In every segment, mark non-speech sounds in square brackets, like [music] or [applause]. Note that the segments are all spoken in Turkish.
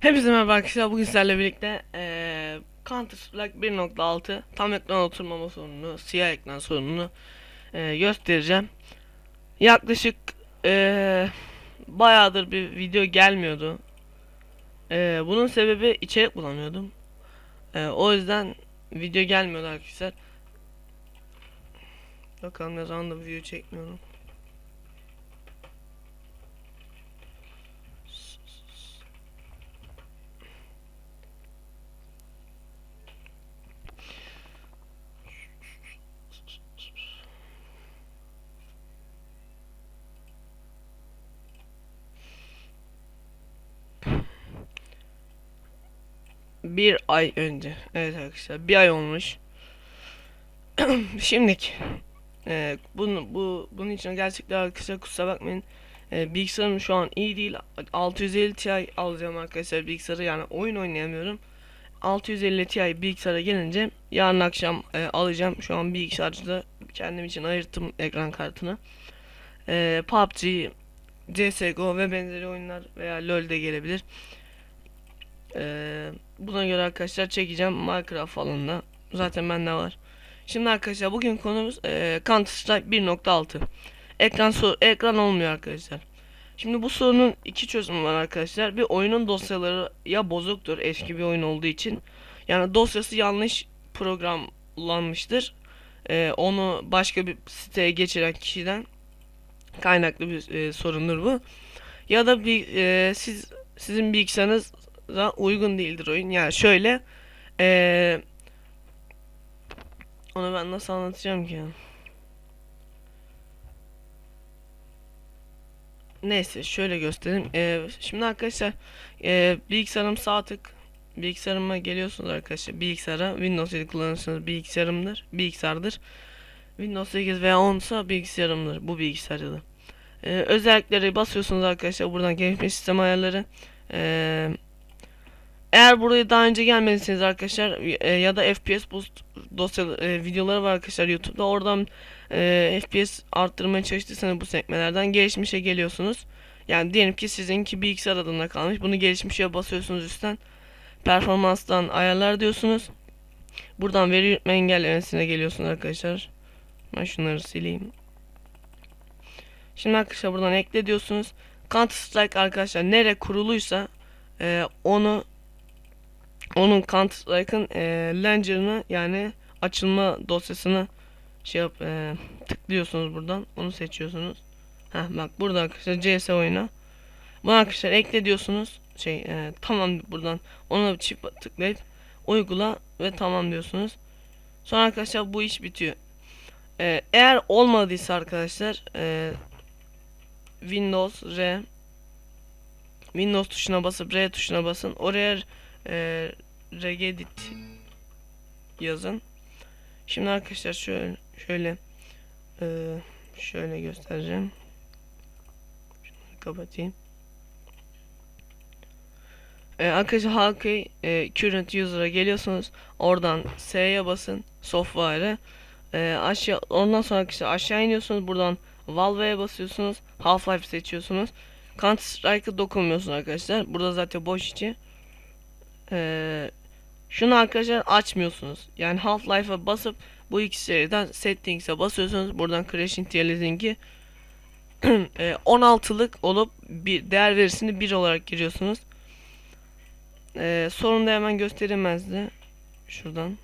Hepinize merhaba arkadaşlar. Bugün sizlerle birlikte eee Counter Strike 1.6 tam ekran oturmama sorununu, siyah ekran sorununu eee, göstereceğim. Yaklaşık eee bayağıdır bir video gelmiyordu. Eee, bunun sebebi içerik bulamıyordum. Eee, o yüzden video gelmiyordu arkadaşlar. Bakalım ne zaman da video çekmiyorum. Bir ay önce. Evet arkadaşlar bir ay olmuş. [clears throat] Şimdilik. Ee, bunu, bu, bunun için gerçekten arkadaşlar kusura bakmayın. Ee, bilgisayarım şu an iyi değil. 650 Ti alacağım arkadaşlar bilgisayarı yani oyun oynayamıyorum. 650 Ti bilgisayara gelince yarın akşam e, alacağım. Şu an bilgisayarda kendim için ayırttım ekran kartını. Ee, PUBG, CSGO ve benzeri oyunlar veya LoL de gelebilir. Ee, buna göre arkadaşlar çekeceğim Minecraft falan da. Zaten bende var. Şimdi arkadaşlar bugün konumuz e, Counter Strike 1.6. Ekran sor ekran olmuyor arkadaşlar. Şimdi bu sorunun iki çözümü var arkadaşlar. Bir oyunun dosyaları ya bozuktur eski bir oyun olduğu için. Yani dosyası yanlış programlanmıştır. Ee, onu başka bir siteye geçiren kişiden kaynaklı bir e, sorundur bu. Ya da bir e, siz sizin bilgisayarınıza uygun değildir oyun. Yani şöyle e, onu ben nasıl anlatacağım ki? Neyse şöyle göstereyim. Ee, şimdi arkadaşlar e, bilgisayarım sağ tık bilgisayarıma geliyorsunuz arkadaşlar. Bilgisayara Windows 7 kullanırsanız bilgisayarımdır. Bilgisayardır. Windows 8 veya 10 ise bilgisayarımdır. Bu bilgisayarda da. Ee, özellikleri basıyorsunuz arkadaşlar. Buradan gelişmiş sistem ayarları. Ee, eğer buraya daha önce gelmediyseniz arkadaşlar e, ya da FPS boost dosya e, videoları var arkadaşlar YouTube'da. Oradan e, FPS arttırmaya çalıştıysanız bu sekmelerden gelişmişe geliyorsunuz. Yani diyelim ki sizinki bilgisayar adına kalmış. Bunu gelişmişe basıyorsunuz üstten. Performanstan ayarlar diyorsunuz. Buradan veri yürütme engellemesine geliyorsunuz arkadaşlar. Ben şunları sileyim. Şimdi arkadaşlar buradan ekle diyorsunuz. Counter Strike arkadaşlar nere kuruluysa e, onu onun Counter Strike'ın e, launcher'ını yani açılma dosyasını şey yap e, tıklıyorsunuz buradan onu seçiyorsunuz. Heh bak burada arkadaşlar CS oyuna. Bunu arkadaşlar ekle diyorsunuz. Şey e, tamam buradan ona çift tıklayıp uygula ve tamam diyorsunuz. Sonra arkadaşlar bu iş bitiyor. E, eğer olmadıysa arkadaşlar e, Windows R Windows tuşuna basıp R tuşuna basın. Oraya e, regedit yazın. Şimdi arkadaşlar şöyle şöyle e, şöyle göstereceğim. Şunları kapatayım. E, arkadaşlar halkı e, current user'a geliyorsunuz. Oradan S'ye basın software'e. E, aşağı ondan sonra arkadaşlar aşağı iniyorsunuz. Buradan Valve'ye basıyorsunuz. Half-Life seçiyorsunuz. Counter Strike'a dokunmuyorsunuz arkadaşlar. Burada zaten boş içi. Ee, şunu arkadaşlar açmıyorsunuz. Yani Half-Life'a basıp bu iki seriden Settings'e basıyorsunuz. Buradan Crash Intelligence'i [clears throat] e, 16'lık olup bir değer verisini 1 olarak giriyorsunuz. Ee, sorun da hemen gösterilmezdi. Şuradan.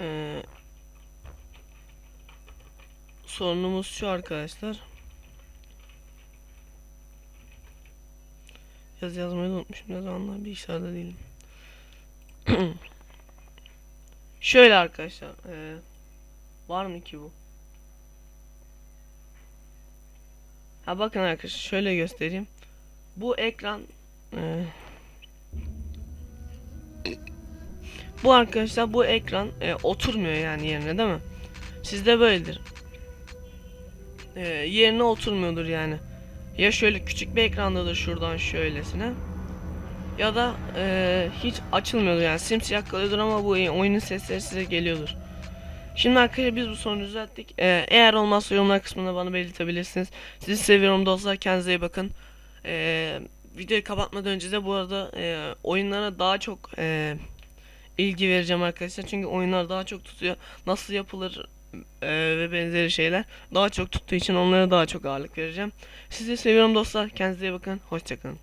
Ee, sorunumuz şu arkadaşlar. Yaz yazmayı unutmuşum ne zamanlar bilgisayarda değilim. [clears throat] Şöyle arkadaşlar. eee, var mı ki bu? Ha bakın arkadaşlar şöyle göstereyim. Bu ekran eee, [clears throat] bu arkadaşlar bu ekran e, oturmuyor yani yerine değil mi? Sizde böyledir. E, yerine oturmuyordur yani. Ya şöyle küçük bir ekrandadır şuradan şöylesine. Ya da e, hiç açılmıyordur yani simsiyah kalıyordur ama bu oyunun sesleri size geliyordur. Şimdi arkadaşlar biz bu sorunu düzelttik. Ee, eğer olmazsa yorumlar kısmında bana belirtebilirsiniz. Sizi seviyorum dostlar. Kendinize iyi bakın. Ee, videoyu kapatmadan önce de bu arada e, oyunlara daha çok e, ilgi vereceğim arkadaşlar. Çünkü oyunlar daha çok tutuyor. Nasıl yapılır e, ve benzeri şeyler daha çok tuttuğu için onlara daha çok ağırlık vereceğim. Sizi seviyorum dostlar. Kendinize iyi bakın. Hoşçakalın.